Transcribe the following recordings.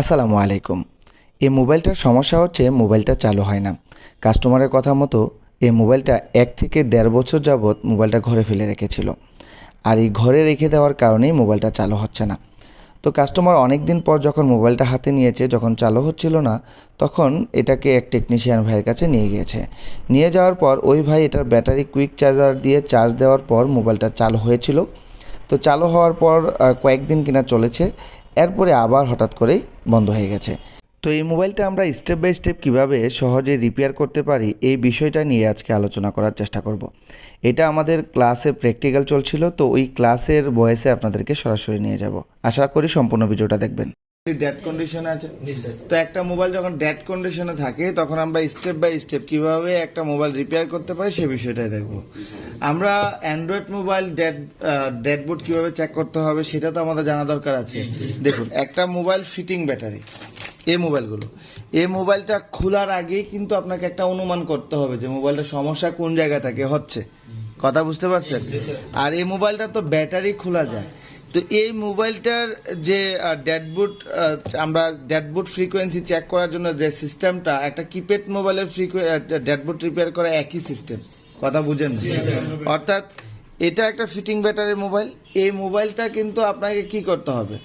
আসসালামু আলাইকুম। এই মোবাইলটার সমস্যা হচ্ছে মোবাইলটা চালু হয় না। কাস্টমারের কথা মতো এই মোবাইলটা এক থেকে দেড় বছর যাবৎ মোবাইলটা ঘরে ফেলে রেখেছিল। আর এই ঘরে রেখে দেওয়ার কারণেই মোবাইলটা চালু হচ্ছে না। তো কাস্টমার অনেক দিন পর যখন মোবাইলটা হাতে নিয়েছে, যখন চালু হচ্ছিল না, তখন এটাকে এক টেকনিশিয়ান ভাইয়ের কাছে নিয়ে গিয়েছে। নিয়ে যাওয়ার পর ওই ভাই এটার ব্যাটারি কুইক চার্জার দিয়ে চার্জ দেওয়ার পর মোবাইলটা চালু হয়েছিল। তো চালু হওয়ার পর কয়েকদিন কিনা চলেছে। এরপরে আবার হঠাৎ করেই বন্ধ হয়ে গেছে। তো এই মোবাইলটা আমরা স্টেপ বাই স্টেপ কীভাবে সহজে রিপেয়ার করতে পারি, এই বিষয়টা নিয়ে আজকে আলোচনা করার চেষ্টা করব। এটা আমাদের ক্লাসে প্র্যাকটিক্যাল চলছিল, তো ওই ক্লাসের বয়সে আপনাদেরকে সরাসরি নিয়ে যাব। আশা করি সম্পূর্ণ ভিডিওটা দেখবেন। ডেড কন্ডিশনে আছে? তো একটা মোবাইল যখন ডেড কন্ডিশনে থাকে তখন আমরা স্টেপ বাই স্টেপ কীভাবে একটা মোবাইল রিপেয়ার করতে পারি সে বিষয়টাই দেখব। আমরা Android mobile dead dead boot কীভাবে চেক করতে হবে সেটা তো আমাদের জানা দরকার আছে। দেখুন একটা মোবাইল ফিটিং ব্যাটারি এই মোবাইলগুলো এই মোবাইলটা খোলার আগেই কিন্তু আপনাকে একটা অনুমান করতে হবে যে মোবাইলটার সমস্যা কোন জায়গা থেকে হচ্ছে। কথা বুঝতে পারছেন? আর এই মোবাইলটা তো ব্যাটারি খোলা যায়। তো এই মোবাইলটার যে ড্যাডবুট আমরা ড্যাডবুট ফ্রিকোয়েন্সি চেক করার জন্য যে সিস্টেমটা একটা কিপ্যাড মোবাইলের ড্যাডবুট রিপেয়ার করা একই সিস্টেম কথা বুঝেন? অর্থাৎ এটা একটা ফিটিং ব্যাটারি মোবাইল এই মোবাইলটা কিন্তু আপনাকে কি করতে হবে?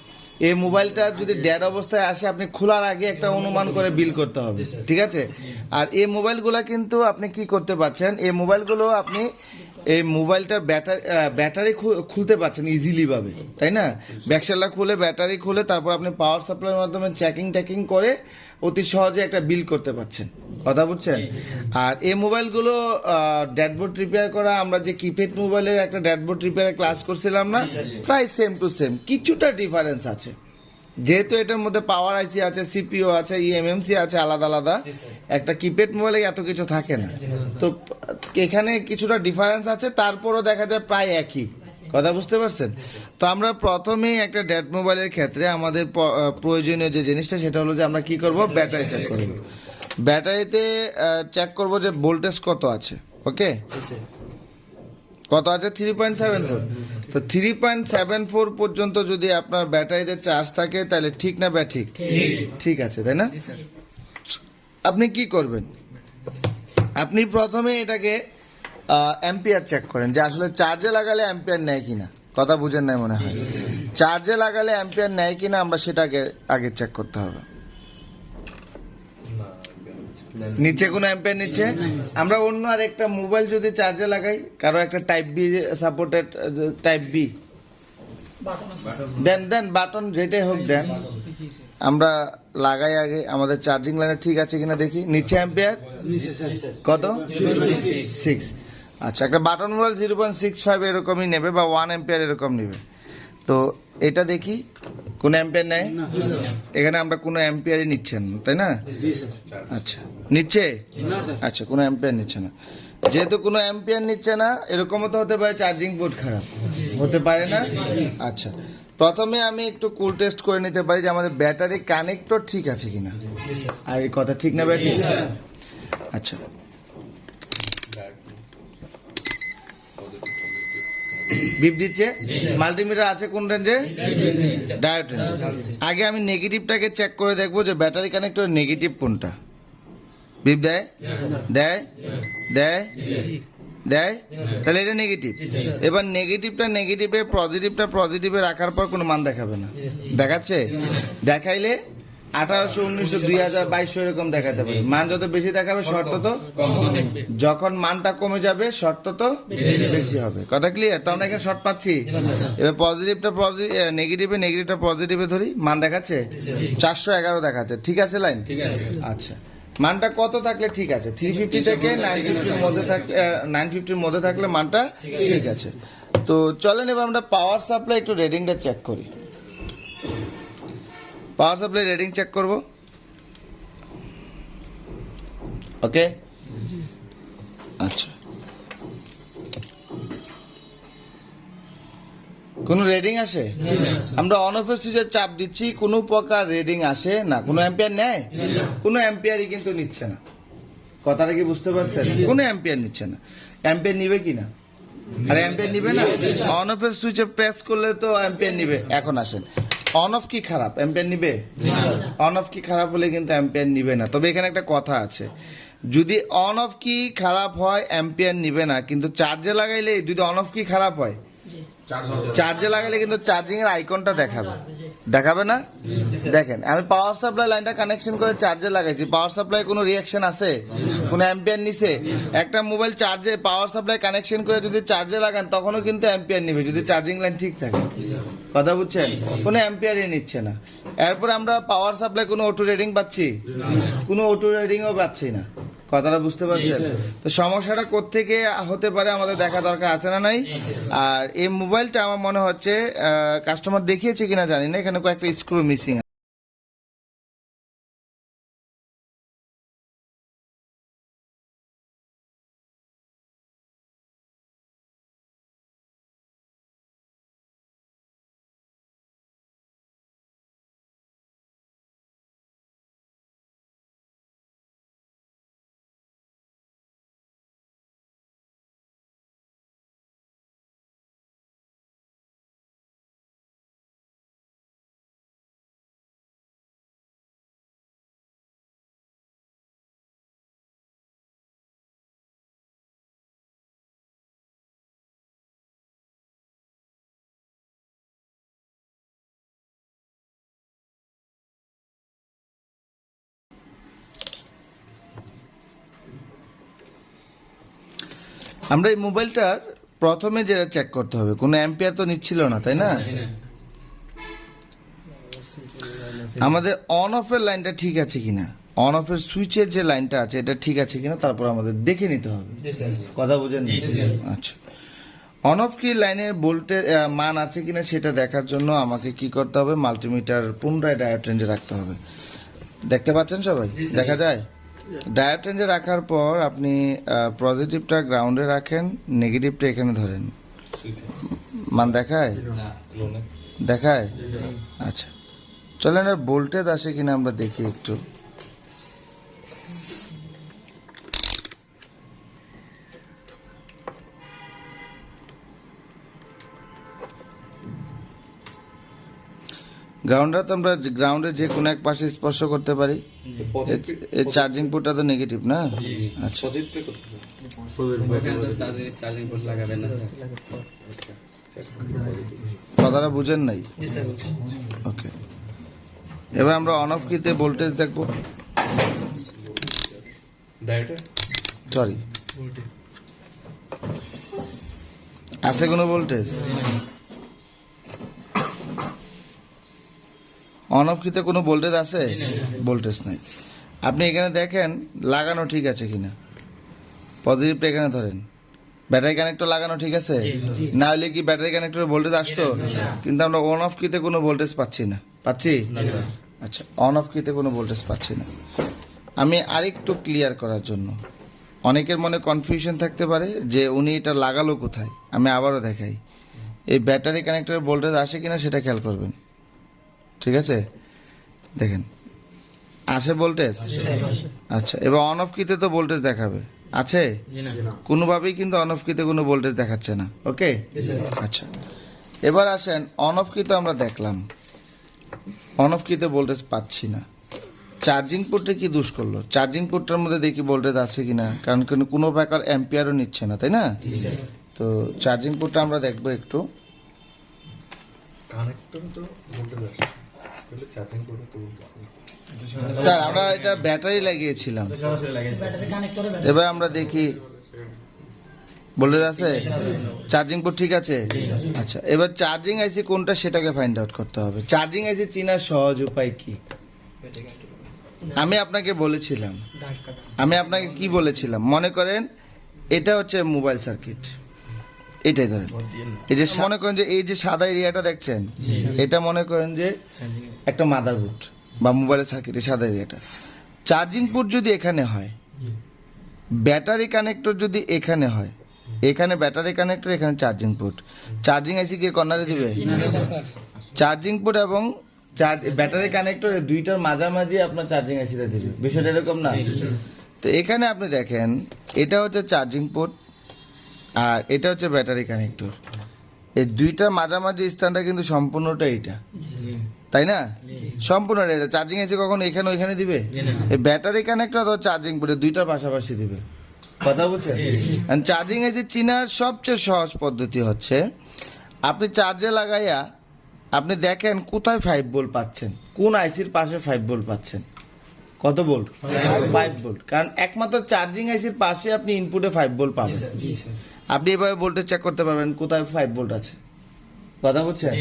এই মোবাইলটা যদি ড্যাড অবস্থায় আসে আপনি খোলার আগে একটা অনুমান করে বিল করতে হবে। ঠিক আছে? আর এই মোবাইলগুলো কিন্তু আপনি কি করতে পারছেন? এই মোবাইলগুলো আপনি এই মোবাইলটার ব্যাটারি ব্যাটারি খুলতে পারছেন ইজিলি ভাবে তাই না? ব্যাকশালা খুলে ব্যাটারি খুলে তারপর আপনি পাওয়ার সাপ্লাইয়ের মাধ্যমে চেকিং টেকিং করে অতি সহজে একটা বিল করতে পারছেন। কথা বুঝছেন? আর এই মোবাইলগুলো ড্যাডবোর্ড রিপেয়ার করা আমরা যে কিপ্যাড মোবাইলের একটা ড্যাডবোর্ড রিপেয়ার ক্লাস করছিলাম না প্রায় সেম টু সেম কিছুটা ডিফারেন্স আছে। যেহেতু এটার মধ্যে পাওয়ার আইসি আছে সিপিও আছে ইএমএমসি আছে আলাদা আলাদা একটা কিপ্যাড মোবাইলে এত কিছু থাকে না। তো এখানে কিছুটা ডিফারেন্স আছে তারপরও দেখা যায় প্রায় একই। কথা বুঝতে পারছেন? তো আমরা প্রথমেই একটা ডেট মোবাইলের ক্ষেত্রে আমাদের প্রয়োজনীয় যে জিনিসটা সেটা হলো যে আমরা কি করব? ব্যাটারি চেক করব। ব্যাটারিতে চেক করব যে ভোল্টেজ কত আছে ওকে কত আছে? থ্রি পয়েন্ট সেভেন ফোর তো থ্রি পয়েন্ট সেভেন ফোর পর্যন্ত যদি আপনার ব্যাটারিতে চার্জ থাকে তাহলে ঠিক না ব্যা ঠিক? ঠিক। আছে তাই না? আপনি কি করবেন? আপনি প্রথমে এটাকে অ্যাম্পিয়ার চেক করেন যে আসলে চার্জে লাগালে অ্যাম্পিয়ার নেয় কিনা। কথা বুঝেন নাই মনে হয়? চার্জে লাগালে অ্যাম্পিয়ার নেয় কিনা আমরা সেটাকে আগে চেক করতে হবে। নিচে কোনো অ্যাম্পিয়ার নিচ্ছে আমরা অন্য আর একটা মোবাইল যদি চার্জে লাগাই, কারও একটা type B supported type B দেন দেন বাটন যেটাই হোক দেন। আমরা লাগাই আগে, আমাদের চার্জিং লাইনে ঠিক আছে কিনা দেখি। নিচে অ্যাম্পিয়ার কত? সিক্স আচ্ছা একটা button mobile zero point six five এরকমই নেবে বা ওয়ান অ্যাম্পিয়ার এরকম নেবে। তো এটা দেখি কোন অ্যাম্পিয়ার নেয়? এখানে আমরা কোনো অ্যাম্পিয়ারই নিচ্ছেন না, তাই না? আচ্ছা নিচ্ছে? আচ্ছা কোনো অ্যাম্পিয়ার নিচ্ছে না। যেহেতু কোনো অ্যাম্পিয়ার নিচ্ছে না এরকমও তো হতে পারে চার্জিং বোর্ড খারাপ। হতে পারে না? আচ্ছা প্রথমে আমি একটু কুল টেস্ট করে নিতে পারি যে আমাদের ব্যাটারি কানেক্টর ঠিক আছে কিনা। আর এই কথা ঠিক না ব্যাটারি আচ্ছা। বিপ দিচ্ছে? মাল্টিমিটার আছে কোন রেঞ্জে ডায়োড রেঞ্জে আগে আমি নেগেটিভটাকে চেক করে দেখব যে ব্যাটারি কানেক্টর নেগেটিভ কোনটা। বিপ দেয়? দেয়? দেয়? দেয়? তাহলে এটা নেগেটিভ এবার নেগেটিভটা নেগেটিভে পজিটিভটা পজিটিভে রাখার পর কোনো মান দেখাবে না। দেখাচ্ছে? দেখাইলে আঠারোশো উনিশশো দুই হাজার বাইশশো এরকম দেখাতে পারে। মান যত বেশি দেখাবে শর্ত তো যখন মানটা কমে যাবে শর্ত তো বেশি হবে। কথা ক্লিয়ার তো আমরা এখানে শর্ট পাচ্ছি। এবার পজিটিভটা নেগেটিভে নেগেটিভটা পজিটিভে ধরি। মান দেখাচ্ছে? চারশো এগারো দেখাচ্ছে। ঠিক আছে লাইন আচ্ছা। মানটা কত থাকলে ঠিক আছে? থ্রি ফিফটি থেকে নাইন ফিফটির মধ্যে থাকলে নাইন ফিফটির মধ্যে থাকলে মানটা ঠিক আছে। তো চলেন এবার আমরা পাওয়ার সাপ্লাই একটু রেডিংটা চেক করি। পাওয়ার সাপ্লাই রেডিং চেক করব। ওকে? আচ্ছা। কোনো রেডিং আসে? আমরা অন অফের সুইচের চাপ দিচ্ছি কোনো প্রকার রেডিং আসে না। কোনো অ্যাম্পিয়ার নেয়? কোনো অ্যাম্পিয়ারই কিন্তু নিচ্ছে না। কথাটা কি বুঝতে পারছেন? কোনো অ্যাম্পিয়ার নিচ্ছে না। অ্যাম্পিয়ার নিবে কি না? আরে অ্যাম্পিয়ার নিবে না? অন অফের সুইচে প্রেস করলে তো অ্যাম্পিয়ার নিবে। এখন আসেন। অন অফ কি খারাপ? অ্যাম্পিয়ার নিবে? অন অফ কি খারাপ হলে কিন্তু অ্যাম্পিয়ার নিবে না। তবে এখানে একটা কথা আছে। যদি অন অফ কি খারাপ হয় অ্যাম্পিয়ার নিবে না। কিন্তু চার্জে লাগাইলে যদি অন অফ কি খারাপ হয় চার্জে লাগালে কিন্তু চার্জিং এর আইকনটা দেখাবে। দেখাবে না? দেখেন আমি পাওয়ার সাপ্লাই লাইনটা কানেকশন করে চার্জে লাগাইছি। পাওয়ার সাপ্লাই কোনো রিয়াকশন আছে? কোনো অ্যাম্পিয়ার নিছে? একটা মোবাইল চার্জে পাওয়ার সাপ্লাই কানেকশন করে যদি চার্জে লাগান তখনও কিন্তু অ্যাম্পিয়ার নিবে যদি চার্জিং লাইন ঠিক থাকে। কথা বুঝছেন? কোনো অ্যাম্পিয়ারই নিচ্ছে না। এরপর আমরা পাওয়ার সাপ্লাই কোনো অটো রেডিং পাচ্ছি কোনো অটো রেডিংও পাচ্ছি না। কথাটা বুঝতে পারছেন? তো সমস্যাটা কোত্থেকে হতে পারে আমাদের দেখা দরকার আছে না নাই? আর এই মোবাইলটা আমার মনে হচ্ছে কাস্টমার দেখিয়েছে কিনা জানি না এখানে কয়েকটা স্ক্রু মিসিং আমরা এই মোবাইলটার প্রথমে যেটা চেক করতে হবে কোনো অ্যাম্পিয়ার তো নিচ্ছিল না তাই না? আমাদের অন অফের লাইনটা ঠিক আছে কিনা? অন অফের সুইচের যে লাইনটা আছে এটা ঠিক আছে কিনা? তারপর আমাদের দেখে নিতে হবে। কথা বুঝেন আচ্ছা। অন অফ কি লাইনের ভোল্টেজ মান আছে কিনা সেটা দেখার জন্য আমাকে কি করতে হবে? মাল্টিমিটার পুনরায় ডায়োড রেঞ্জে রাখতে হবে। দেখতে পাচ্ছেন সবাই? দেখা যায়? ডায়োড রেঞ্জে রাখার পর আপনি পজিটিভটা গ্রাউন্ডে রাখেন নেগেটিভটা এখানে ধরেন। মান দেখায়? দেখায়? আচ্ছা। চলেন আর ভোল্টেজ আসে কিনা আমরা দেখি একটু। গ্রাউন্ডটা তো আমরা গ্রাউন্ডের যে কোনো এক পাশে স্পর্শ করতে পারি। এই চার্জিং পোর্টটা তো নেগেটিভ না? আচ্ছা। না কথাটা বুঝেন নাই? ওকে এবার আমরা অন অফ কিতে ভোল্টেজ দেখব। সরি আছে কোনো ভোল্টেজ অন অফ কিতে কোনো ভোল্টেজ আছে ভোল্টেজ নাই। আপনি এখানে দেখেন লাগানো ঠিক আছে কিনা? পজিটিভটা এখানে ধরেন। ব্যাটারি কানেক্টর লাগানো ঠিক আছে? না হলে কি ব্যাটারি কানেক্টরে ভোল্টেজ আসতো? কিন্তু আমরা অন অফ কিতে কোনো ভোল্টেজ পাচ্ছি না। পাচ্ছি? আচ্ছা অন অফ কিতে কোনো ভোল্টেজ পাচ্ছি না। আমি আরেকটু ক্লিয়ার করার জন্য। অনেকের মনে কনফিউশন থাকতে পারে যে উনি এটা লাগালো কোথায়? আমি আবারও দেখাই। এই ব্যাটারি কানেক্টরের ভোল্টেজ আসে কিনা সেটা খেয়াল করবেন। ঠিক আছে? দেখেন। আসে ভোল্টেজ? আচ্ছা এবার অন অফ কিতে তো ভোল্টেজ দেখাবে। আছে? কোনোভাবেই কিন্তু অন অফ কিতে কোনো ভোল্টেজ দেখাচ্ছে না ওকে? আচ্ছা। এবার আসেন অন অফ কি তো আমরা দেখলাম। অন অফ কিতে ভোল্টেজ পাচ্ছি না। চার্জিং পোর্টে কি দোষ করল? চার্জিং পোর্টটার মধ্যে দেখি ভোল্টেজ আছে কিনা? কারণ কোনো- কোনো প্রকার অ্যাম্পিয়ারও নিচ্ছে না তাই না? তো চার্জিং পোর্টটা আমরা দেখব একটু। কানেক্টর তো ভোল্টেজ আসছে। স্যার, আমরা এটা ব্যাটারি লাগিয়েছিলাম। এবার আমরা দেখি। ভোল্টেজ আছে? চার্জিং পোর্ট ঠিক আছে? আচ্ছা এবার চার্জিং আইসি কোনটা সেটাকে ফাইন্ড আউট করতে হবে। চার্জিং আইসি চিনার সহজ উপায় কি? আমি আপনাকে বলেছিলাম। আমি আপনাকে কি বলেছিলাম? মনে করেন, এটা হচ্ছে মোবাইল সার্কিট। এটাই ধরেন। এই যে মনে করেন যে এই যে সাদা এরিয়াটা দেখছেন এটা মনে করেন যে একটা মাদারবোর্ড বা মোবাইলের সার্কিটের সাদা এরিয়াটা। চার্জিং পোর্ট যদি এখানে হয় ব্যাটারি কানেক্টর যদি এখানে হয় এখানে ব্যাটারি কানেক্টর এখানে চার্জিং পোর্ট চার্জিং আইসি কি কর্নারে দিবে? চার্জিং পোর্ট এবং চার্জ ব্যাটারি কানেক্টর দুইটার মাঝামাঝি আপনার চার্জিং আইসিটা দিবে। বিষয়টা এরকম না। তো এখানে আপনি দেখেন এটা হচ্ছে চার্জিং পোর্ট আর এটা হচ্ছে ব্যাটারি কানেক্টর। এই দুইটা মাঝামাঝি স্থানটা কিন্তু সম্পূর্ণটা এইটা। তাই না? সম্পূর্ণ এটা। চার্জিং এসে কখন এখানে ওইখানে দিবে? এই ব্যাটারি কানেক্ট অথবা চার্জিং পুরে দুইটার পাশাপাশি দিবে। কথা বলছেন? চার্জিং এসে চিনার সবচেয়ে সহজ পদ্ধতি হচ্ছে আপনি চার্জে লাগাইয়া আপনি দেখেন কোথায় ফাইভ ভোল্ট পাচ্ছেন কোন আইসির পাশে ফাইভ ভোল্ট পাচ্ছেন। কত ভোল্ট ফাইভ ভোল্ট কারণ একমাত্র চার্জিং আইসির পাশে আপনি ইনপুটে ফাইভ ভোল্ট পাবেন। আপনি এভাবে ভোল্টেজ চেক করতে পারবেন কোথায় ফাইভ ভোল্ট আছে। কথা বলছেন?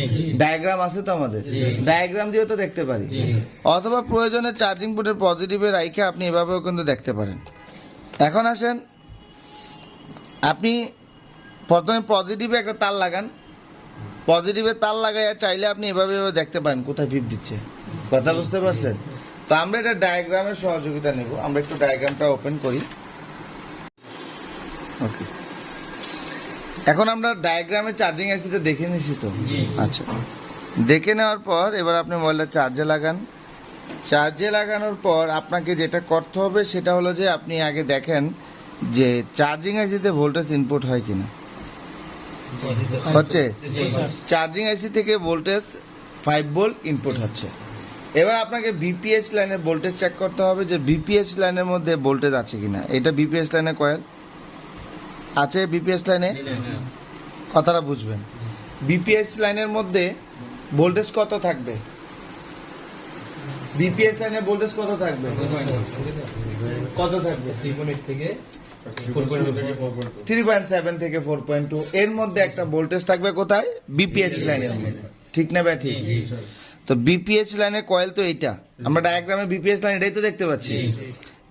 ডায়াগ্রাম আছে তো আমাদের? ডায়াগ্রাম দিয়েও তো দেখতে পারি। অথবা প্রয়োজনে চার্জিং পোর্টের পজিটিভে রাইখে আপনি এভাবেও কিন্তু দেখতে পারেন। এখন আসেন আপনি প্রথমে পজিটিভে একটা তার লাগান। পজিটিভে তার লাগাইয়া চাইলে আপনি এভাবে এভাবে দেখতে পারেন কোথায় ভিপ দিচ্ছে। কথা বুঝতে পারছেন? তো আমরা এটা ডায়াগ্রামের সহযোগিতা নেব। আমরা একটু ডায়াগ্রামটা ওপেন করি। ওকে এখন আমরা ডায়াগ্রামে চার্জিং আইসিটা দেখে নিছি তো? আচ্ছা। দেখে নেওয়ার পর এবার আপনি মোবাইলটা চার্জে লাগান। চার্জে লাগানোর পর আপনাকে যেটা করতে হবে সেটা হলো যে আপনি আগে দেখেন যে চার্জিং আইসিতে ভোল্টেজ ইনপুট হয় কিনা। হচ্ছে? চার্জিং আইসি থেকে ভোল্টেজ ফাইভ ভোল্ট ইনপুট হচ্ছে। এবার আপনাকে বিপিএস লাইনে ভোল্টেজ চেক করতে হবে যে বিপিএস লাইনের মধ্যে ভোল্টেজ আছে কিনা। এটা বিপিএস লাইনে কয়েল? আছে বিপিএস লাইনে কথাটা বুঝবেন। বিপিএস লাইনের মধ্যে ভোল্টেজ কত থাকবে? বিপিএস লাইনে ভোল্টেজ কত থাকবে? কত থাকবে? থ্রি পয়েন্ট সেভেন থেকে ফোর পয়েন্ট টু এর মধ্যে একটা ভোল্টেজ থাকবে কোথায়? বিপিএইচ লাইনের মধ্যে। ঠিক না ভাই, ঠিক? তো বিপিএস লাইনের কয়েল তো এইটা। আমরা ডায়াগ্রামে বিপিএইচ লাইন এটাই তো দেখতে পাচ্ছি।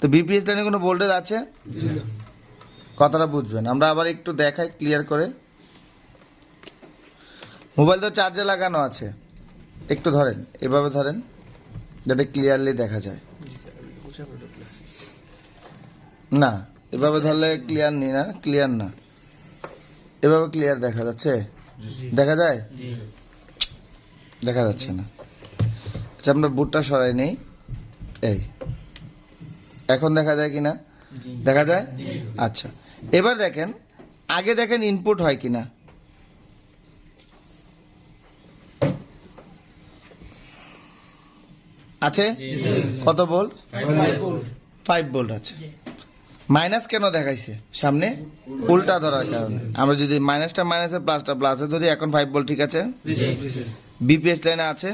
তো বিপিএইচ লাইনে কোনো ভোল্টেজ আছে? কথাটা বুঝবেন। আমরা আবার একটু দেখাই ক্লিয়ার করে। মোবাইল তো চার্জে লাগানো আছে। একটু ধরেন এভাবে ধরেন যাতে ক্লিয়ারলি দেখা যায়। না এভাবে ধরলে ক্লিয়ার নি না ক্লিয়ার না। এভাবে ক্লিয়ার দেখা যাচ্ছে? দেখা যায়? দেখা যাচ্ছে না। আচ্ছা আমরা বুটটা সরাই নেই। এই। এখন দেখা যায় কিনা? দেখা যায়? আচ্ছা। এবার দেখেন আগে দেখেন ইনপুট হয় কিনা? আছে? কত বোল্ট ফাইভ বোল্ট আছে মাইনাস কেন দেখাইছে? সামনে? উল্টা ধরার কারণে। আমরা যদি মাইনাসটা মাইনাসে প্লাসটা প্লাসে ধরি এখন ফাইভ বোল্ট ঠিক আছে? বিপিএস লাইনে আছে?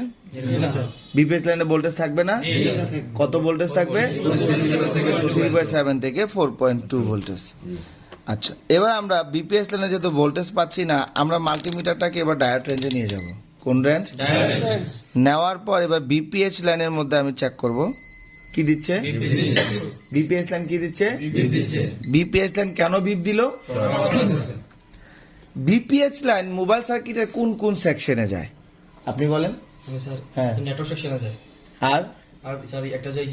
বিপিএস লাইনে ভোল্টেজ থাকবে না? কত ভোল্টেজ থাকবে? থ্রি বাই সেভেন থেকে ফোর পয়েন্ট টু ভোল্টেজ আচ্ছা এবার আমরা বিপিএস লাইনে যেহেতু ভোল্টেজ পাচ্ছি না আমরা মাল্টিমিটারটাকে এবার ডায়োড রেঞ্জে নিয়ে যাব। কোন রেঞ্জ নেওয়ার পর এবার বিপিএইচ লাইনের মধ্যে আমি চেক করব। কি দিচ্ছে? বিপিএস লাইন কি দিচ্ছে? বিপিএস লাইন কেন বিপ দিল? বিপিএইচ লাইন মোবাইল সার্কিটের কোন কোন সেকশনে যায়? আপনি বলেন। স্যার হ্যাঁ। নেটওয়ার্ক সেকশন আছে। আর? আর স্যার একটা যায়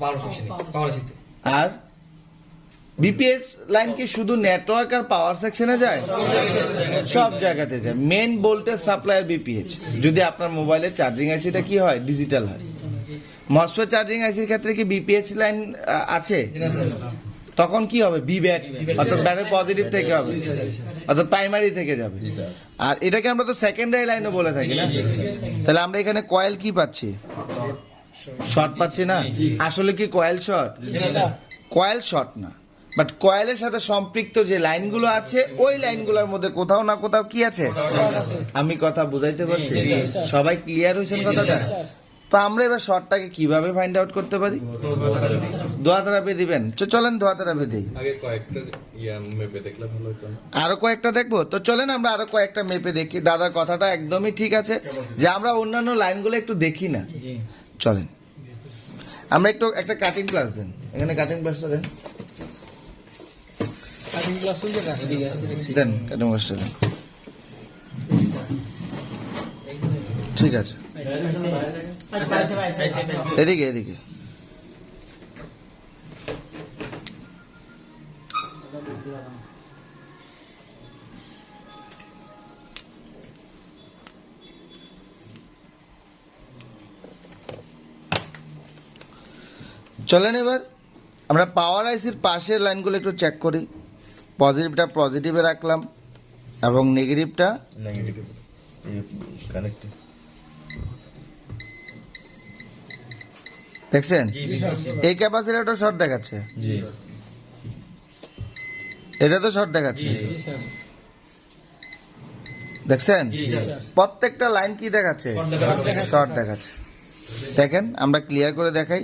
পাওয়ার সেকশনে পাওয়ার আছে আর? বিপিএস লাইন কি শুধু নেটওয়ার্ক আর পাওয়ার সেকশনে যায়? সব জায়গাতে যায় মেন ভোল্টেজ সাপ্লাই বিপিএইচ যদি আপনার মোবাইলের চার্জিং আইসিটা কি হয়? ডিজিটাল হয়। মসফে চার্জিং আইসির ক্ষেত্রে কি বিপিএইচ লাইন আছে? তখন কি হবে? বি ব্যাক অর্থাৎ ব্যাটারি পজিটিভ থেকে হবে। অর্থাৎ প্রাইমারি থেকে যাবে। আর এটাকে আমরা তো সেকেন্ডারি লাইনও বলে থাকি না? তাহলে আমরা এখানে কয়েল কি পাচ্ছি? শর্ট পাচ্ছি না? আসলে কি কয়েল শর্ট কয়েল শর্ট না। বাট কয়েলের সাথে সম্পৃক্ত যে লাইনগুলো আছে ওই লাইনগুলোর মধ্যে কোথাও না কোথাও কি আছে? আমি কথা বুঝাইতে পারছি? সবাই ক্লিয়ার হয়েছেন কথাটা? তো আমরা এবার শর্টটাকে কীভাবে ফাইন্ড আউট করতে পারি? দোয়া থেরাপি দিবেন। তো চলেন দোয়া থেরাপি দিই। আরও কয়েকটা দেখব? তো চলেন আমরা আরও কয়েকটা মেপে দেখি। দাদার কথাটা একদমই ঠিক আছে। যে আমরা অন্যান্য লাইনগুলো একটু দেখি না। চলেন। আমরা একটু একটা কাটিং ক্লাস দেন। এখানে কাটিং ক্লাসটা দেন। দেন কাটিং ক্লাসটা দেন। ঠিক আছে। এদিকে এদিকে। চলেন এবার, আমরা পাওয়ার আইসির পাশের লাইনগুলো একটু চেক করি। পজিটিভটা পজিটিভে রাখলাম এবং নেগেটিভটা নেগেটিভ কানেক্ট দেখছেন? এই ক্যাপাসিটারটা শর্ট দেখাচ্ছে। জি। এটা তো শর্ট দেখাচ্ছে। দেখছেন? প্রত্যেকটা লাইন কি দেখাচ্ছে। শর্ট দেখাচ্ছে। দেখেন আমরা ক্লিয়ার করে দেখাই।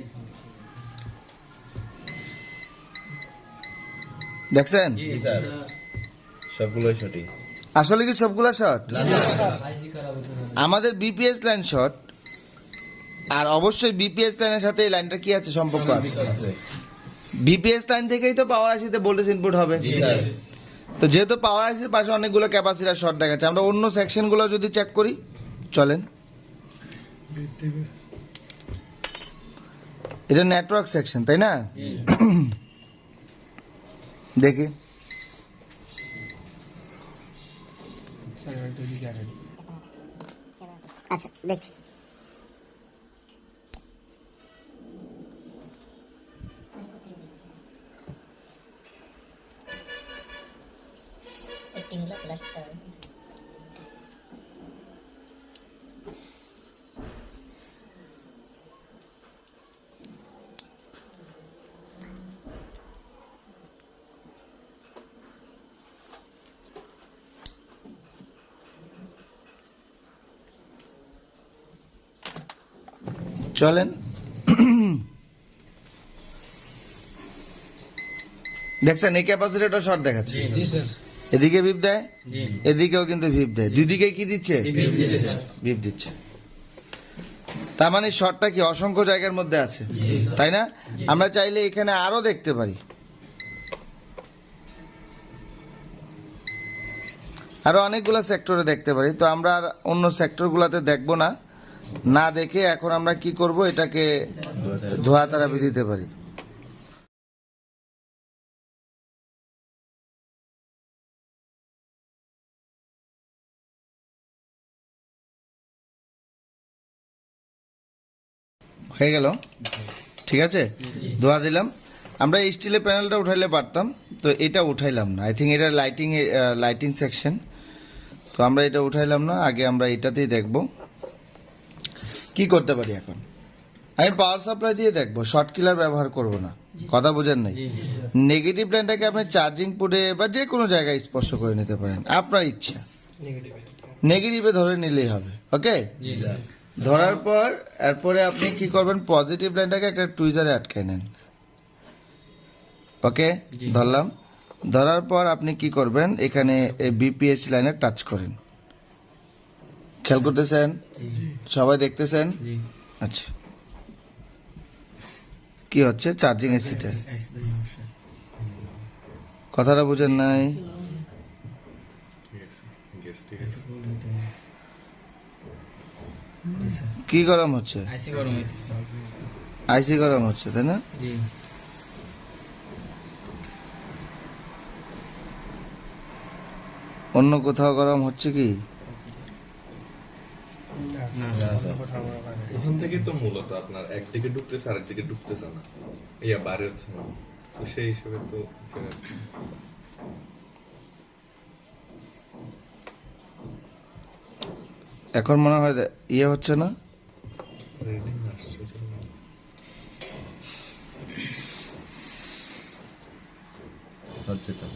দেখছেন? স্যার। সবগুলোই আসলে কি সবগুলা শর্ট আমাদের বিপিএস লাইন শর্ট আর অবশ্যই বিপিএস লাইনের সাথে এই লাইনটা কি আছে? সম্পর্ক আছে। আছে। বিপিএস লাইন থেকেই তো পাওয়ার আইসিতে ভোল্টেজ ইনপুট হবে। তো যেহেতু পাওয়ার আইসির পাশে অনেকগুলো ক্যাপাসিটার শর্ট দেখাচ্ছে আমরা অন্য সেকশনগুলো যদি চেক করি চলেন। এটা নেটওয়ার্ক সেকশন তাই না? দেখি। আচ্ছা দেখছি। তিনগুলো প্লাস চলেন। দেখছেন এই ক্যাপাসিটারটা শর্ট দেখাচ্ছে। জি স্যার। এদিকে ভিপ দেয়? এদিকেও কিন্তু ভিপ দেয়। দুই দিকে কি দিচ্ছে? ভিপ দিচ্ছে। তার মানে শর্টটা কি অসংখ্য জায়গার মধ্যে আছে? তাই না? আমরা চাইলে এখানে আরও দেখতে পারি। আরও অনেকগুলো সেক্টরে দেখতে পারি। তো আমরা আর অন্য সেক্টরগুলোতে দেখব না। না দেখে এখন আমরা কি করব? এটাকে ধোয়া তারাপি দিতে পারি। হয়ে গেল। ঠিক আছে? ধোয়া দিলাম। আমরা এই স্টিলের প্যানেলটা উঠাইলে পারতাম। তো এটা উঠাইলাম না। আই থিঙ্ক এটা লাইটিং লাইটিং সেকশন তো আমরা এটা উঠাইলাম না। আগে আমরা এটাতেই দেখব। কি করতে পারি এখন? আমি পাওয়ার সাপ্লাই দিয়ে দেখব। শর্ট কিলার ব্যবহার করব না। কথা বোঝেন নাই? নেগেটিভ লাইনটাকে আপনি চার্জিং পুটে বা যে কোনো জায়গায় স্পর্শ করে নিতে পারেন। আপনার ইচ্ছা। নেগেটিভে ধরে নিলেই হবে। ওকে জি স্যার। ধরার পর এরপরে আপনি কি করবেন? পজিটিভ লাইনটাকে একটা টুইজারে আটকে নেন। ওকে ধরলাম। ধরার পর আপনি কি করবেন? এখানে বিপিএস লাইনে টাচ করেন। খেয়াল করতেছেন? সবাই দেখতেছেন? আচ্ছা। কি হচ্ছে? চার্জিং এসিতে কথাটা বুঝেন নাই। ঠিক আছে কি গরম হচ্ছে? আইসি গরম হইতেছে। আইসি গরম হচ্ছে তাই না? জি। অন্য কোথাও গরম হচ্ছে কি? না থেকে তো মূলত আপনার একদিকে ঢুকতেছে আরেকদিকে ঢুকতেছে না। ইয়া বাইরে হচ্ছে না। তো সেই হিসেবে তো এখন মনে হয় ইয়ে হচ্ছে না। হচ্ছে তো।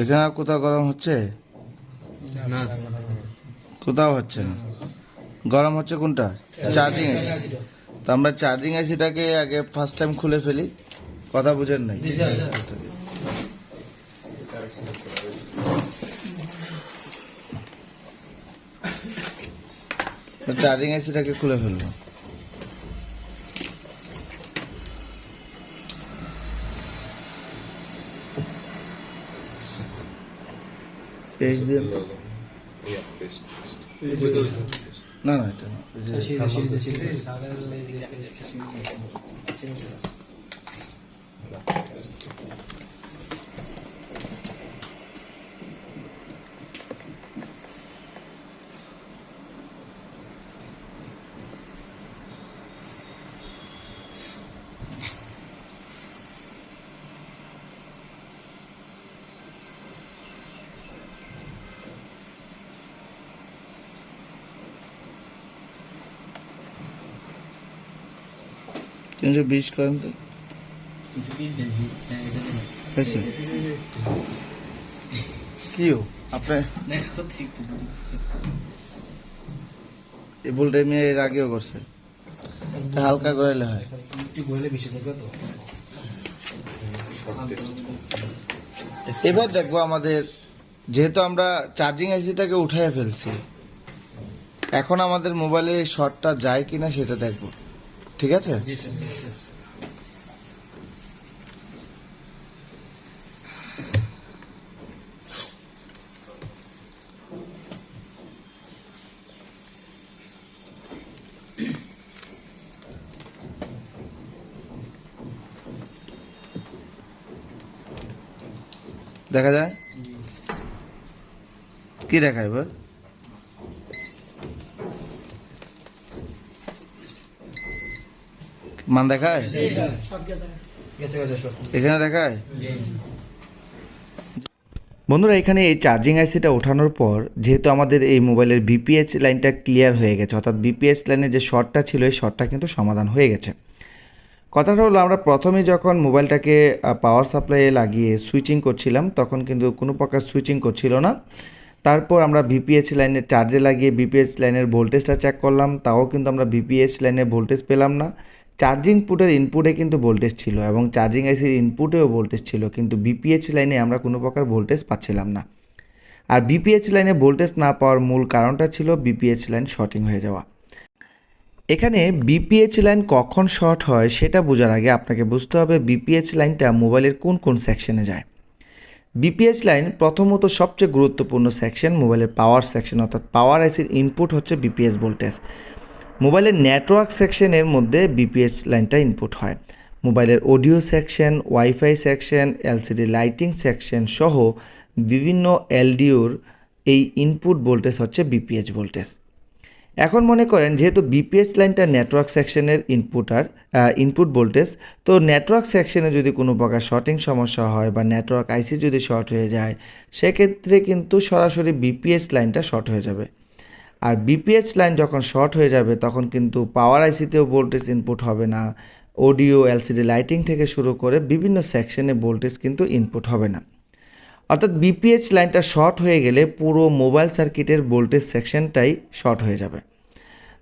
এখানে কোথাও গরম হচ্ছে? কোথাও হচ্ছে না। গরম হচ্ছে কোনটা? চার্জিং এসি তো আমরা চার্জিং এসিটাকে আগে ফার্স্ট টাইম খুলে ফেলি। কথা বুঝেন নাই। চার্জিং এসিটাকে খুলে ফেলব। পেজ দিয়ে ইয়া বেস্ট না না এটা না। ওই তিনশো বিশ করেন তো। হয়েছে? কি ও আপনার এই ভুলটা আমি এর আগেও করছে। এটা হালকা করাইলে হয়। একটু বলে বেশি থাকবে তো এবার দেখব আমাদের যেহেতু আমরা চার্জিং আইসিটাকে উঠাই ফেলছি এখন আমাদের মোবাইলের এই শর্টটা যায় কিনা সেটা দেখব। ঠিক আছে? দেখা যায়? কি দেখায় এবার? মান দেখায়? গেছে গেছে সব। এখানে দেখায়? বন্ধুরা এখানে এই চার্জিং আইসিটা ওঠানোর পর যেহেতু আমাদের এই মোবাইলের বিপিএইচ লাইনটা ক্লিয়ার হয়ে গেছে অর্থাৎ বিপিএইচ লাইনের যে শর্টটা ছিল এই শর্টটা কিন্তু সমাধান হয়ে গেছে। কথাটা হলো আমরা প্রথমে যখন মোবাইলটাকে পাওয়ার সাপ্লাইয়ে লাগিয়ে সুইচিং করছিলাম তখন কিন্তু কোনো প্রকার সুইচিং করছিল না। তারপর আমরা বিপিএইচ লাইনের চার্জে লাগিয়ে বিপিএইচ লাইনের ভোল্টেজটা চেক করলাম তাও কিন্তু আমরা বিপিএইচ লাইনে ভোল্টেজ পেলাম না। চার্জিং পুটের ইনপুটে কিন্তু ভোল্টেজ ছিল এবং চার্জিং আইসির ইনপুটেও ভোল্টেজ ছিল, কিন্তু বিপিএইচ লাইনে আমরা কোনো প্রকার ভোল্টেজ পাচ্ছিলাম না। আর বিপিএইচ লাইনে ভোল্টেজ না পাওয়ার মূল কারণটা ছিল বিপিএইচ লাইন শর্টিং হয়ে যাওয়া। এখানে বিপিএইচ লাইন কখন শর্ট হয় সেটা বোঝার আগে আপনাকে বুঝতে হবে বিপিএইচ লাইনটা মোবাইলের কোন কোন সেকশনে যায়। বিপিএইচ লাইন প্রথমত সবচেয়ে গুরুত্বপূর্ণ সেকশন মোবাইলের পাওয়ার সেকশন অর্থাৎ পাওয়ার আইসির ইনপুট হচ্ছে বিপিএস ভোল্টেজ মোবাইলের নেটওয়ার্ক সেকশনের মধ্যে বিপিএস লাইনটা ইনপুট হয়। মোবাইলের audio section wifi section LCD lighting section সহ বিভিন্ন এলডিওর এই ইনপুট ভোল্টেজ হচ্ছে বিপিএইচ ভোল্টেজ এখন মনে করেন যেহেতু বিপিএস লাইনটা নেটওয়ার্ক সেকশনের ইনপুটার ইনপুট ভোল্টেজ তো নেটওয়ার্ক সেকশনে যদি কোনো প্রকার শর্টিং সমস্যা হয় বা নেটওয়ার্ক আইসি যদি শর্ট হয়ে যায়, সেক্ষেত্রে কিন্তু সরাসরি বিপিএস লাইনটা শর্ট হয়ে যাবে। আর বিপিএস লাইন যখন শর্ট হয়ে যাবে, তখন কিন্তু পাওয়ার আইসিতেও ভোল্টেজ ইনপুট হবে না। অডিও এলসিডি লাইটিং থেকে শুরু করে বিভিন্ন সেকশনে ভোল্টেজ কিন্তু ইনপুট হবে না। অর্থাৎ বিপিএইচ লাইনটা শর্ট হয়ে গেলে পুরো মোবাইল সার্কিটের ভোল্টেজ সেকশনটাই শর্ট হয়ে যাবে।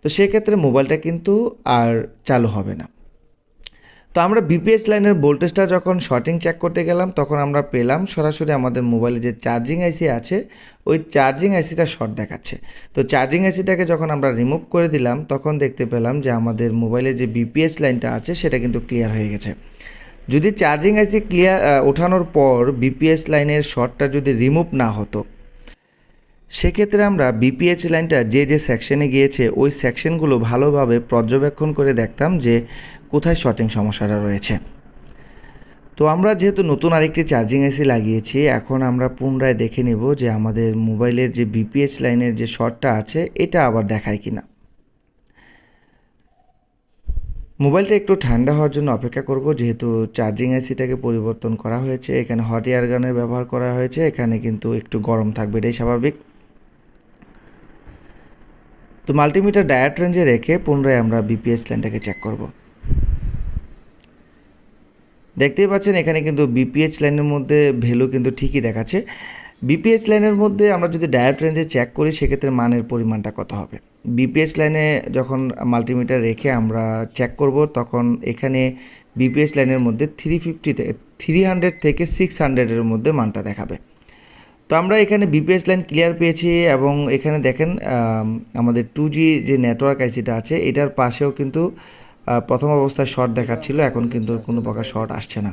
তো সেক্ষেত্রে মোবাইলটা কিন্তু আর চালু হবে না। তো আমরা বিপিএস লাইনের ভোল্টেজটা যখন শর্টিং চেক করতে গেলাম, তখন আমরা পেলাম সরাসরি আমাদের মোবাইলে যে চার্জিং আইসি আছে, ওই চার্জিং আইসিটা শর্ট দেখাচ্ছে। তো চার্জিং আইসিটাকে যখন আমরা রিমুভ করে দিলাম, তখন দেখতে পেলাম যে আমাদের মোবাইলে যে বিপিএস লাইনটা আছে, সেটা কিন্তু ক্লিয়ার হয়ে গেছে। যদি চার্জিং আইসি ক্লিয়ার ওঠানোর পর বিপিএস লাইনের শর্টটা যদি রিমুভ না হতো, সেক্ষেত্রে আমরা বিপিএস লাইনটা যে যে সেকশনে গিয়েছে, ওই সেকশনগুলো ভালোভাবে পর্যবেক্ষণ করে দেখতাম যে কোথায় শর্টিং সমস্যাটা রয়েছে? তো আমরা যেহেতু নতুন আরেকটি চার্জিং এসি লাগিয়েছি, এখন আমরা পুনরায় দেখে নেব যে আমাদের মোবাইলের যে বিপিএস লাইনের যে শর্টটা আছে, এটা আবার দেখায় কি না মোবাইলটা একটু ঠান্ডা হওয়ার জন্য অপেক্ষা করব, যেহেতু চার্জিং এসিটাকে পরিবর্তন করা হয়েছে, এখানে হট এয়ার গানের ব্যবহার করা হয়েছে, এখানে কিন্তু একটু গরম থাকবে, এটাই স্বাভাবিক। তো মাল্টিমিটার ডায়াট রেঞ্জে রেখে পুনরায় আমরা বিপিএস লাইনটাকে চেক করব। দেখতেই পাচ্ছেন, এখানে কিন্তু বিপিএইচ লাইনের মধ্যে ভ্যালু কিন্তু ঠিকই দেখাচ্ছে। বিপিএইচ লাইনের মধ্যে আমরা যদি ডায়াট রেঞ্জে চেক করি, সেক্ষেত্রে মানের পরিমাণটা কত হবে? বিপিএস লাইনে যখন মাল্টিমিটার রেখে আমরা চেক করব, তখন এখানে বিপিএস লাইনের মধ্যে থ্রি ফিফটি থ্রি হান্ড্রেড থেকে সিক্স হান্ড্রেডের মধ্যে মানটা দেখাবে। তো আমরা এখানে বিপিএস লাইন ক্লিয়ার পেয়েছি এবং এখানে দেখেন আমাদের টু যে নেটওয়ার্ক আইসিটা আছে, এটার পাশেও কিন্তু প্রথম অবস্থায় শর্ট দেখাচ্ছিল, এখন কিন্তু কোনো প্রকার শর্ট আসছে না।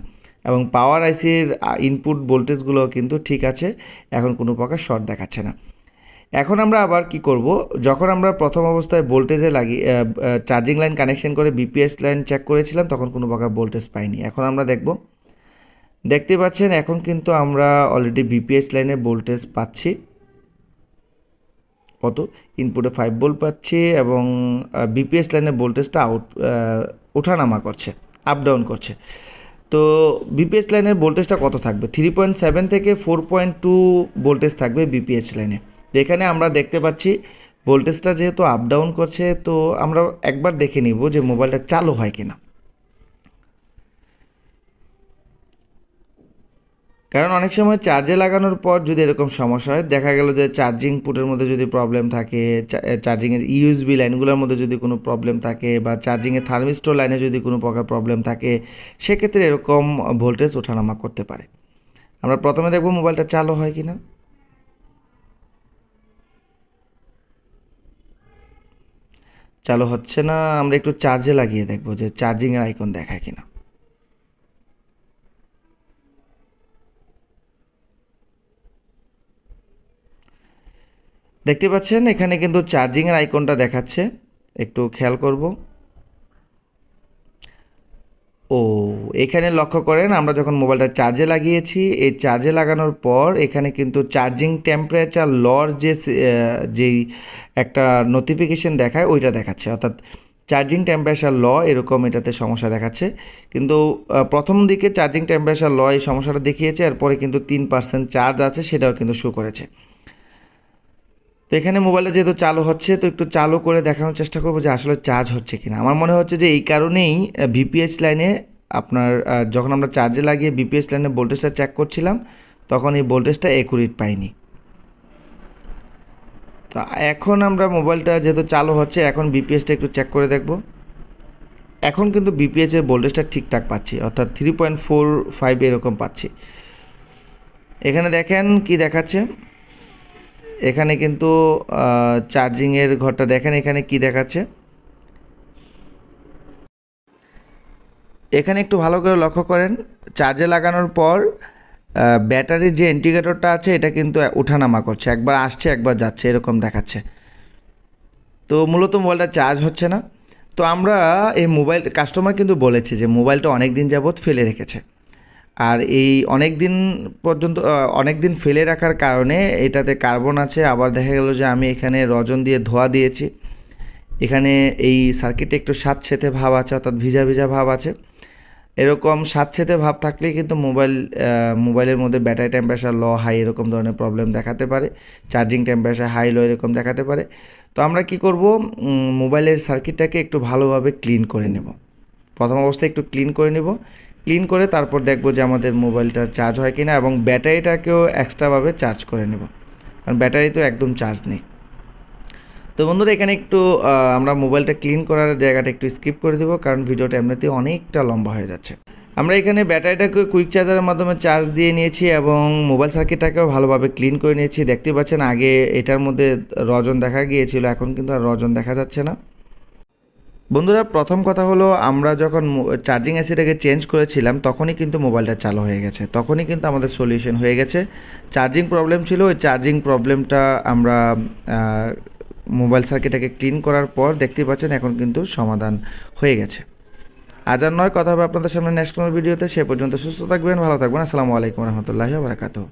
এবং পাওয়ার আইসির ইনপুট ভোল্টেজগুলো কিন্তু ঠিক আছে, এখন কোনো প্রকার শর্ট দেখাচ্ছে না। এখন আমরা আবার কি করব? যখন আমরা প্রথম অবস্থায় ভোল্টেজে লাগি চার্জিং লাইন কানেকশন করে বিপিএস লাইন চেক করেছিলাম, তখন কোনো প্রকার ভোল্টেজ পাইনি। এখন আমরা দেখব। দেখতে পাচ্ছেন, এখন কিন্তু আমরা অলরেডি বিপিএস লাইনে ভোল্টেজ পাচ্ছি। কত? ইনপুটে ফাইভ ভোল্ট পাচ্ছে এবং বিপিএস লাইনে ভোল্টেজটা আউট ওঠানামা করছে আপ ডাউন করছে। তো বিপিএস লাইনের ভোল্টেজটা কত থাকবে? থ্রি পয়েন্ট সেভেন থেকে ফোর পয়েন্ট টু ভোল্টেজ থাকবে বিপিএস লাইনে এখানে আমরা দেখতে পাচ্ছি ভোল্টেজটা যেহেতু আপ ডাউন করছে, তো আমরা একবার দেখে নিব যে মোবাইলটা চালু হয় কিনা। কারণ অনেক সময় চার্জে লাগানোর পর যদি এরকম সমস্যা হয়, দেখা গেল যে চার্জিং পুটের মধ্যে যদি প্রবলেম থাকে চার্জিংয়ের ইউএসবি লাইনগুলোর মধ্যে যদি কোনো প্রবলেম থাকে বা চার্জিংয়ের থার্মিস্টোর লাইনে যদি কোনো প্রকার প্রবলেম থাকে, সেক্ষেত্রে এরকম ভোল্টেজ ওঠানামা করতে পারে। আমরা প্রথমে দেখব মোবাইলটা চালু হয় কি না চালু হচ্ছে না, আমরা একটু চার্জে লাগিয়ে দেখব যে চার্জিংয়ের আইকন দেখায় কিনা। দেখতে পাচ্ছেন, এখানে কিন্তু চার্জিংয়ের আইকনটা দেখাচ্ছে। একটু খেয়াল করব। ও, এখানে লক্ষ্য করেন, আমরা যখন মোবাইলটা চার্জে লাগিয়েছি, এই চার্জে লাগানোর পর এখানে কিন্তু চার্জিং টেম্পারেচার লর যে যেই একটা নোটিফিকেশন দেখায়, ওইটা দেখাচ্ছে। অর্থাৎ চার্জিং টেম্পারেচার ল এরকম এটাতে সমস্যা দেখাচ্ছে। কিন্তু প্রথম দিকে চার্জিং টেম্পারেচার ল এই সমস্যাটা দেখিয়েছে, এরপরে কিন্তু তিন পার্সেন্ট চার্জ আছে, সেটাও কিন্তু শো করেছে। তো এখানে মোবাইলটা যেহেতু চালু হচ্ছে, তো একটু চালু করে দেখানোর চেষ্টা করব যে আসলে চার্জ হচ্ছে কিনা। আমার মনে হচ্ছে যে এই কারণেই ভিপিএস লাইনে আপনার যখন আমরা চার্জে লাগিয়ে বিপিএস লাইনে ভোল্টেজটা চেক করছিলাম, তখন এই ভোল্টেজটা একুরেট পাইনি। তো এখন আমরা মোবাইলটা যেহেতু চালু হচ্ছে, এখন বিপিএসটা একটু চেক করে দেখব। এখন কিন্তু বিপিএসের ভোল্টেজটা ঠিকঠাক পাচ্ছি, অর্থাৎ থ্রি পয়েন্ট ফোর ফাইভ এরকম পাচ্ছি। এখানে দেখেন কি দেখাচ্ছে। এখানে কিন্তু চার্জিংয়ের ঘরটা দেখেন এখানে কি দেখাচ্ছে। এখানে একটু ভালো করে লক্ষ্য করেন, চার্জে লাগানোর পর ব্যাটারির যে ইন্ডিকেটরটা আছে, এটা কিন্তু ওঠানামা করছে, একবার আসছে, একবার যাচ্ছে, এরকম দেখাচ্ছে। তো মূলত মোবাইলটা চার্জ হচ্ছে না। তো আমরা এই মোবাইল, কাস্টমার কিন্তু বলেছে যে মোবাইলটা অনেক দিন যাবৎ ফেলে রেখেছে। আর এই অনেক দিন পর্যন্ত অনেক দিন ফেলে রাখার কারণে এটাতে কার্বন আছে। আবার দেখা গেল যে আমি এখানে রজন দিয়ে ধোয়া দিয়েছি। এখানে এই সার্কিটে একটু স্বাদছেতে ভাব আছে, অর্থাৎ ভিজা ভিজা ভাব আছে। এরকম স্বাদছেতে ভাব থাকলেই কিন্তু মোবাইল মোবাইলের মধ্যে ব্যাটারি টেম্পারেচার ল হাই এরকম ধরনের প্রবলেম দেখাতে পারে। চার্জিং টেম্পারেচার হাই লো এরকম দেখাতে পারে। তো আমরা কি করব? মোবাইলের সার্কিটটাকে একটু ভালোভাবে ক্লিন করে নেব। প্রথম অবস্থায় একটু ক্লিন করে নেব। ক্লিন করে তারপর দেখব যে আমাদের মোবাইলটা চার্জ হয় কিনা এবং ব্যাটারিটাকেও এক্সট্রাভাবে চার্জ করে নেব। কারণ ব্যাটারি তো একদম চার্জ নেই। তো বন্ধুরা, এখানে একটু আমরা মোবাইলটা ক্লিন করার জায়গাটা একটু স্কিপ করে দেবো, কারণ ভিডিওটা এমনিতে অনেকটা লম্বা হয়ে যাচ্ছে। আমরা এখানে ব্যাটারিটাকে কুইক চার্জারের মাধ্যমে চার্জ দিয়ে নিয়েছি এবং মোবাইল সার্কিটটাকেও ভালোভাবে ক্লিন করে নিয়েছি। দেখতে পাচ্ছেন, আগে এটার মধ্যে রজন দেখা গিয়েছিল, এখন কিন্তু আর রজন দেখা যাচ্ছে না। বন্ধুরা, প্রথম কথা হলো আমরা যখন চার্জিং অ্যাসিটাকে চেঞ্জ করেছিলাম, তখনই কিন্তু মোবাইলটা চালু হয়ে গেছে। তখনই কিন্তু আমাদের সলিউশন হয়ে গেছে। চার্জিং প্রবলেম ছিল, ওই চার্জিং প্রবলেমটা আমরা মোবাইল সার্কিটটাকে ক্লিন করার পর দেখতে পাচ্ছেন এখন কিন্তু সমাধান হয়ে গেছে। আজ আর নয়, কথা হবে আপনাদের সামনে নেক্সট কোনো ভিডিওতে সে পর্যন্ত সুস্থ থাকবেন, ভালো থাকবেন। আসসালামু আলাইকুম রহমতুল্লাহি বারাকাতুহ।